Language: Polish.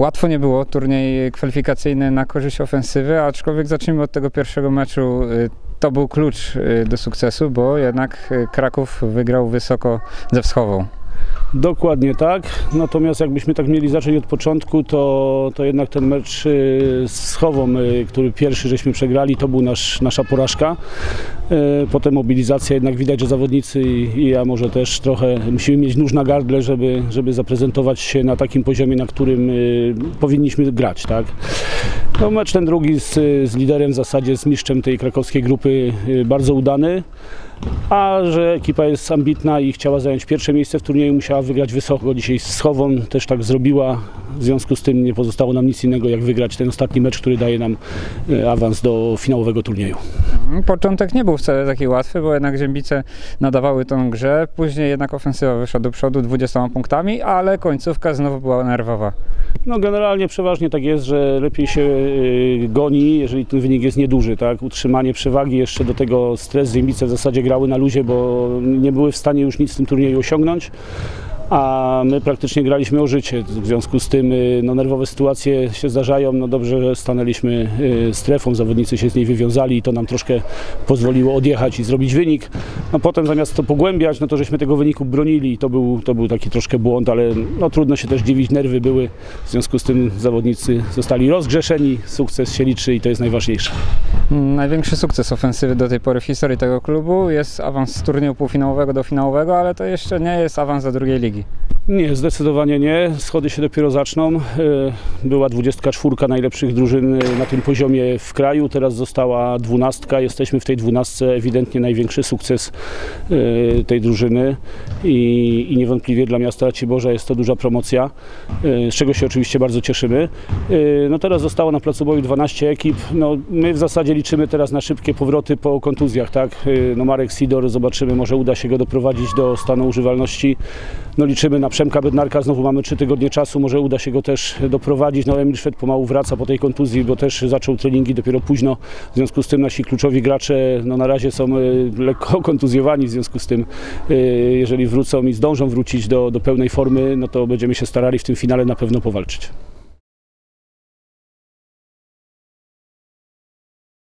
Łatwo nie było, turniej kwalifikacyjny na korzyść ofensywy, aczkolwiek zacznijmy od tego pierwszego meczu. Y, To był klucz y, do sukcesu, bo jednak y, Kraków wygrał wysoko ze Wschową. Dokładnie tak. Natomiast jakbyśmy tak mieli zacząć od początku, to, to jednak ten mecz y, z Schową, y, który pierwszy żeśmy przegrali, to był nasz, nasza porażka. Y, Potem mobilizacja, jednak widać, że zawodnicy i i ja może też trochę musimy mieć nóż na gardle, żeby, żeby zaprezentować się na takim poziomie, na którym powinniśmy grać. Tak? No, mecz ten drugi z, z liderem w zasadzie, z mistrzem tej krakowskiej grupy y, bardzo udany. A że ekipa jest ambitna i chciała zająć pierwsze miejsce w turnieju, musiała wygrać wysoko. Dzisiaj z Schową też tak zrobiła. W związku z tym nie pozostało nam nic innego, jak wygrać ten ostatni mecz, który daje nam e, awans do finałowego turnieju. Początek nie był wcale taki łatwy, bo jednak Ziębice nadawały tą grze, później jednak ofensywa wyszła do przodu 20 punktami, ale końcówka znowu była nerwowa. No generalnie przeważnie tak jest, że lepiej się y, goni, jeżeli ten wynik jest nieduży, tak? Utrzymanie przewagi, jeszcze do tego stres Zimbice w zasadzie grały na luzie, bo nie były w stanie już nic w tym turnieju osiągnąć. A my praktycznie graliśmy o życie. W związku z tym y, no, nerwowe sytuacje się zdarzają. No dobrze, że stanęliśmy y, strefą, zawodnicy się z niej wywiązali i to nam troszkę pozwoliło odjechać i zrobić wynik. No potem zamiast to pogłębiać, no to żeśmy tego wyniku bronili i to był, to był taki troszkę błąd, ale no trudno się też dziwić, nerwy były. W związku z tym zawodnicy zostali rozgrzeszeni, sukces się liczy i to jest najważniejsze. Największy sukces ofensywy do tej pory w historii tego klubu jest awans z turnieju półfinałowego do finałowego, ale to jeszcze nie jest awans do drugiej ligi. Dog Nie, zdecydowanie nie. Schody się dopiero zaczną. E, Była 24 najlepszych drużyn e, na tym poziomie w kraju, teraz została 12. Jesteśmy w tej 12. Ewidentnie największy sukces e, tej drużyny i, i niewątpliwie dla miasta Raciborza jest to duża promocja, z czego się oczywiście bardzo cieszymy. No teraz zostało na placu boju 12 ekip. No, my w zasadzie liczymy teraz na szybkie powroty po kontuzjach. Tak? No Marek Sidor, zobaczymy, może uda się go doprowadzić do stanu używalności. No liczymy na Przemka Bednarka, znowu mamy trzy tygodnie czasu, może uda się go też doprowadzić. No Emil Szwed pomału wraca po tej kontuzji, bo też zaczął treningi dopiero późno. W związku z tym nasi kluczowi gracze no na razie są e, lekko kontuzjowani, w związku z tym e, jeżeli wrócą i zdążą wrócić do, do pełnej formy, no to będziemy się starali w tym finale na pewno powalczyć.